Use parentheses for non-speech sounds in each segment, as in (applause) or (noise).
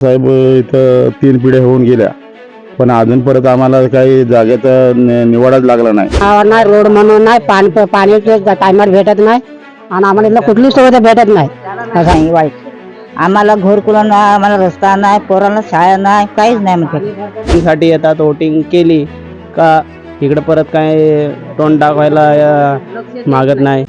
साहेब इथं तीन पिढ्या होऊन गेल्या. पण अजून परत आम्हाला काही जागेचा नि- निवाडाच लागला नाही. गावावर नाही रोड म्हणून नाही पाणी पाण्याचे टायमर भेटत नाही. आणि आम्हाला इथलं कुठली सुविधा भेटत नाही. असं वाईट. आम्हाला घरकुला नाही आम्हाला रस्ता नाही पोरांना शाळा नाही काहीच नाही म्हणजे साठी येतात वोटिंग केली का इकडे परत काय तोंड दाखवायला अ, मागत नाही.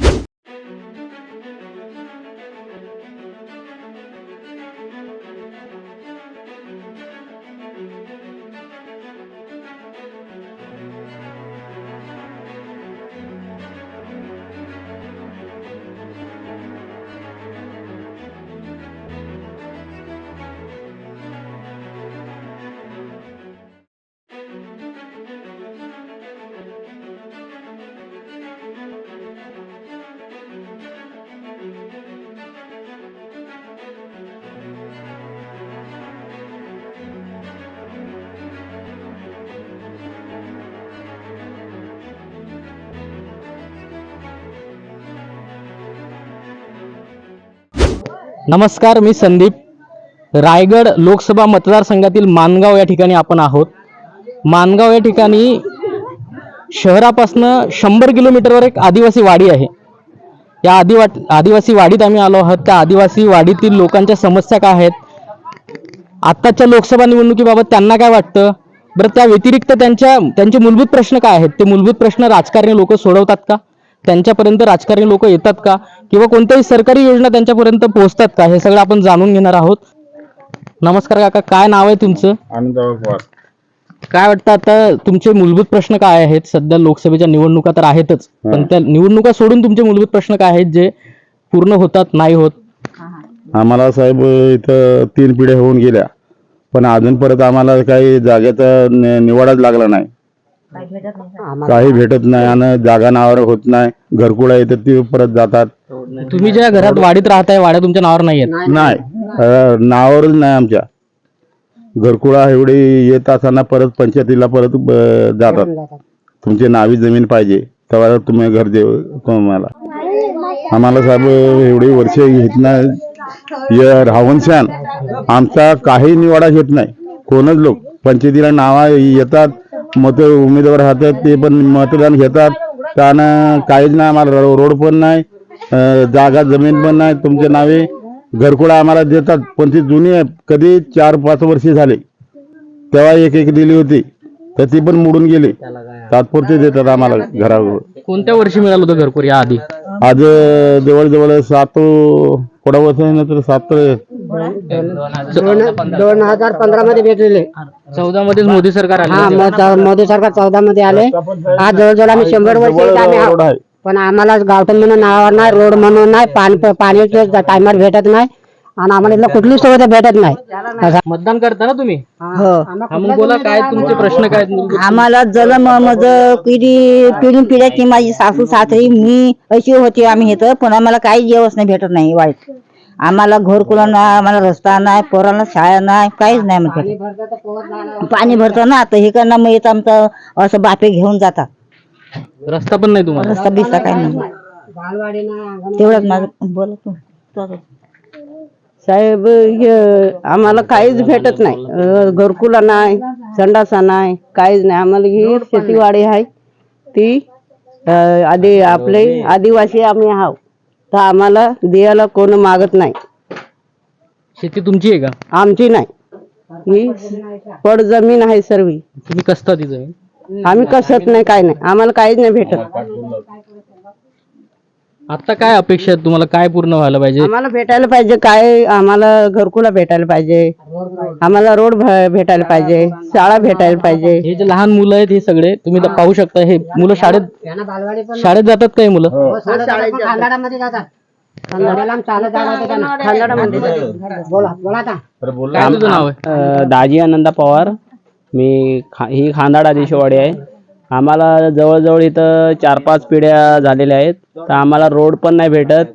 नमस्कार मी संदीप. रायगड लोकसभा मतदारसंघातील मानगाव या ठिकाणी आपण आहोत. मानगाव या ठिकाणी शहरापासनं शंभर किलोमीटरवर एक आदिवासी वाडी आहे. या आदिवा आदिवासी वाडीत आम्ही आलो आहोत. त्या आदिवासी वाडीतील लोकांच्या समस्या काय आहेत? आत्ताच्या लोकसभा निवडणुकीबाबत त्यांना काय वाटतं? बरं त्या व्यतिरिक्त त्यांच्या त्यांचे मूलभूत प्रश्न काय आहेत? ते मूलभूत प्रश्न राजकारणी लोक सोडवतात का? त्यांच्यापर्यंत राजकारणी लोक येतात का? किंवा कोणत्याही सरकारी योजना त्यांच्यापर्यंत पोहोचतात का? हे सगळं आपण जाणून घेणार आहोत. नमस्कार काका काय नाव आहे तुमचं? आनंदराव पवार काय वाटतं आता तुमचे मूलभूत प्रश्न काय आहेत? सध्या लोकसभेच्या निवडणुका तर आहेतच पण त्या निवडणुका सोडून तुमचे मूलभूत प्रश्न काय आहेत जे पूर्ण होतात नाही होत? आम्हाला साहेब इथं तीन पिढ्या होऊन गेल्या. पण अजून परत आम्हाला काही जागेचा नि- निवाडाच लागला नाही. काही भेटत नाही आणि जागा नावावर होत नाही. घरकुळा येतात ती परत जातात. तुम्ही ज्या घरात वाडीत राहताय वाड्या तुमच्या नावावर नाही आहेत नाही. अं, नावावरच नाही आमच्या. घरकुळा एवढी येत असताना परत पंचायतीला परत ब- जातात. तुमची नावी जमीन पाहिजे. तेव्हा तुम्ही घर दे तुम्हाला. आम्हाला साहेब एवढी वर्ष घेत नाही. राहून छान आमचा काही निवाडा घेत नाही. कोणच लोक. पंचायतीला नावा येतात. मत उमेदवार राहतात ते पण मतदान घेतात. त्यानं काहीच नाही आम्हाला रोड पण नाही जागा जमीन पण नाही तुमच्या नावे घरकुळा आम्हाला देतात. पण ती जुनी आहे कधी चार पाच वर्षे झाले तेव्हा एक एक दिली होती तर ती पण मोडून गेली. तात्पुरते देतात आम्हाला घरावर. कोणत्या वर्षी मिळालं होतं घरकुल या आधी? आज जवळजवळ सात कोडा वर्ष नंतर सात दोन हजार पंधरा. मध्ये भेटलेले. चौदा मध्येच मोदी सरकार आले. हा मोदी सरकार चौदा मध्ये आले. आज जवळजवळ आम्ही शंभर वर्ष इथे आम्ही आहोत. रोड आहे पण आम्हाला गावठण म्हणून नावावर नाही रोड म्हणून नाही पाणी पाण्याचे टायमर भेटत नाही. आणि आम्हाला इथलं कुठली सुविधा भेटत नाही. असं. मतदान करता ना तुम्ही? हो. हा मग बोला काय तुमचे प्रश्न काय आहेत मूलभूत? आम्हाला जलम मज पिढी पिढी पिढ्याची माझी सासू सासरी मी अशी होती आम्ही इथं पण आम्हाला काही जेवच नाही भेटत नाही वाईट. आम्हाला घरकुला नाही आम्हाला रस्ता नाही पोरांना शाळा नाही काहीच नाही म्हणजे पाणी भरतं ना तर हे करणं मग येतं आमचं असं बापे घेऊन जातात. रस्ता पण नाही तुम्हाला? रस्ता बिस्ता काही नाही. तेवढंच माझं बोला तू. साहेब हे आम्हाला काहीच भेटत नाही. घरकुला नाही संडासा नाही काहीच नाही. आम्हाला ही शेतीवाडी आहे. ती आधी आपले आदिवासी आम्ही आहोत. तर आम्हाला द्यायला कोण मागत नाही. शेती तुमची आहे का? आमची नाही. ही पड जमीन आहे सर्व. तुम्ही कसता ती जमीन आम्ही कसत नाही काय नाही. आम्हाला काहीच नाही भेटत. आता काय अपेक्षा आहेत तुम्हाला? काय पूर्ण व्हायला पाहिजे? आम्हाला भेटायला पाहिजे काय? आम्हाला घरकुला भेटायला पाहिजे. आम्हाला रोड भे- भेटायला पाहिजे. शाळा भेटायला पाहिजे. हे जे लहान मुलं आहेत हे सगळे तुम्ही आता पाहू शकता हे मुलं शाळेत शाळेत जातात काय मुलं? खांदाडामध्ये जातात खांदाड्याला आम्ही चालत जाणार होतो त्यांना. खांदाडामध्ये जातात. बोला बोला आता. काय तुझं नाव आहे? अ, दाजी आनंदा पवार. मी खा ही खांदाड आदिशवाडी आहे. आम्हाला जवळजवळ इथं चार पाच पिढ्या झालेल्या आहेत. तर आम्हाला रोड पण नाही भेटत.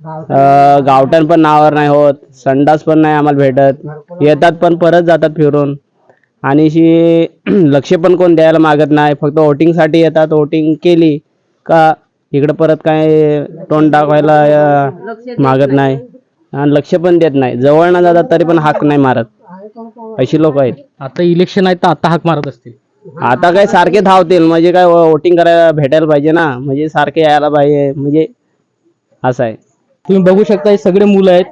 अ, गावठण पण नावावर नाही होत. संडास पण नाही आम्हाला भेटत. येतात पण परत जातात फिरून. आणि शी (clears throat) लक्ष पण कोण द्यायला मागत नाही. फक्त वोटिंगसाठी येतात. वोटिंग केली का इकडं परत काय तोंड दाखवायला मागत नाही. आणि लक्ष पण देत नाही. जवळ न जातात तरी पण हाक नाही मारत. अशी लोक आहेत. आता इलेक्शन आहे तर आता हाक मारत असतील. आता काय सारखे धावतील म्हणजे काय वोटिंग करायला भेटायला पाहिजे ना म्हणजे सारखे यायला पाहिजे म्हणजे असं आहे. तुम्ही बघू शकता हे सगळे मुलं आहेत.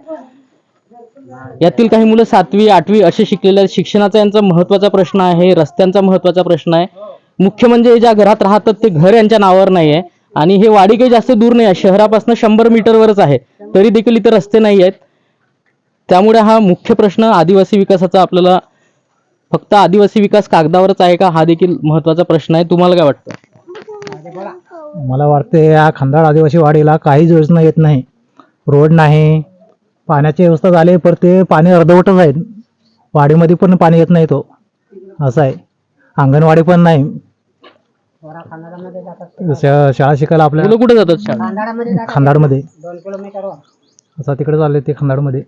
यातील काही मुलं सातवी आठवी असे शिकलेले आहेत. शिक्षणाचा यांचा महत्त्वाचा प्रश्न आहे रस्त्यांचा महत्त्वाचा प्रश्न आहे. मुख्य म्हणजे ज्या घरात राहतात ते घर यांच्या नावावर नाही आहे आणि हे वाडी काही जास्त दूर नाही आहे शहरापासून शंभर मीटरवरच आहे. तरी देखील इथे रस्ते नाही आहेत. त्यामुळे हा मुख्य प्रश्न आदिवासी विकासाचा आपल्याला फक्त आदिवासी विकास कागदावरच आहे का? हा देखील महत्त्वाचा प्रश्न आहे. तुम्हाला काय वाटतं? मला वाटते या खंडाळ आदिवासी वाडीला काहीच योजना येत नाही. रोड नाही. पाण्याची व्यवस्था झाली पण ते पाणी अर्धवटच आहे. वाडीमध्ये पण पाणी येत नाही तो. असं आहे. अंगणवाडी पण नाही. शाळा शिकायला आपल्या मुलं कुठे जातात खंडाळमध्ये. असं तिकडे चालले ते खंडाळमध्ये.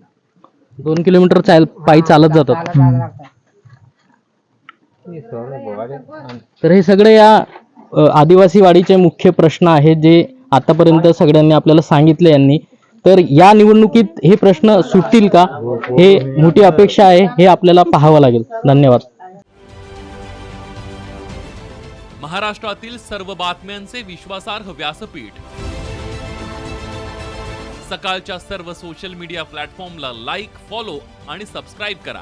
दोन किलोमीटर चाल पायी चालत जातात. तर हे सगळे या अ, आदिवासी वाडीचे मुख्य प्रश्न आहेत जे आतापर्यंत सगळ्यांनी आपल्याला सांगितले यांनी. तर या निवडणुकीत हे प्रश्न सुटतील का? हे मोठी अपेक्षा आहे हे आपल्याला पाहावं लागेल. धन्यवाद. महाराष्ट्रातील सर्व बातम्यांचे विश्वासार्ह व्यासपीठ. सकाळच्या सर्व सोशल मीडिया प्लॅटफॉर्मला लाईक फॉलो आणि सबस्क्राईब करा.